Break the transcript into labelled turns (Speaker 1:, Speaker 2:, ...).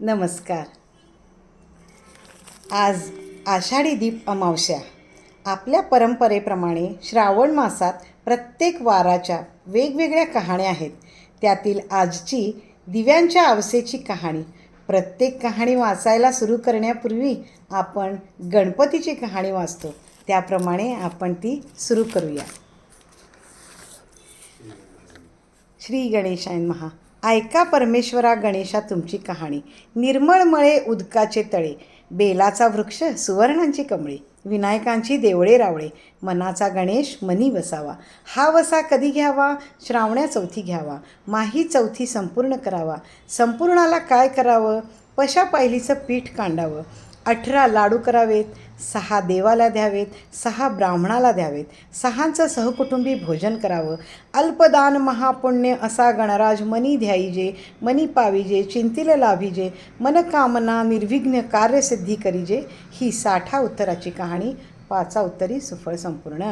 Speaker 1: नमस्कार. आज आषाढी दीप अमावस्या. आपल्या परंपरेप्रमाणे श्रावण मासात प्रत्येक वाराच्या वेगवेगळ्या कहाण्या आहेत. त्यातील आजची दिव्यांच्या आवसेची कहाणी प्रत्येक कहाणी वाचायला सुरू करण्यापूर्वी आपण गणपतीची कहाणी वाचतो. त्याप्रमाणे आपण ती सुरू करूया. श्री गणेशायन महा ऐका परमेश्वरा गणेशा तुमची कहाणी. निर्मळमळे उदकाचे तळे बेलाचा वृक्ष सुवर्णांची कमळे विनायकांची देवळे रावळे मनाचा गणेश मनी वसावा. हा वसा कधी घ्यावा? श्रावण्या चौथी घ्यावा. माही चौथी संपूर्ण करावा. संपूर्णाला काय करावं? पशा पायलीचं पीठ कांडावं. अठरा लाडू करावेत सहा देवाला द्यावेत सहा ब्राह्मणाला द्यावेत. सहांचं सहकुटुंबी भोजन करावं. अल्पदान महापुण्य असा गणराज मनी ध्याईजे मनी पाविजे चिंतिल लाभिजे मनकामना निर्विघ्न कार्यसिद्धी करीजे. ही साठा उत्तराची कहाणी. पाचा उत्तरी सुफळ संपूर्ण.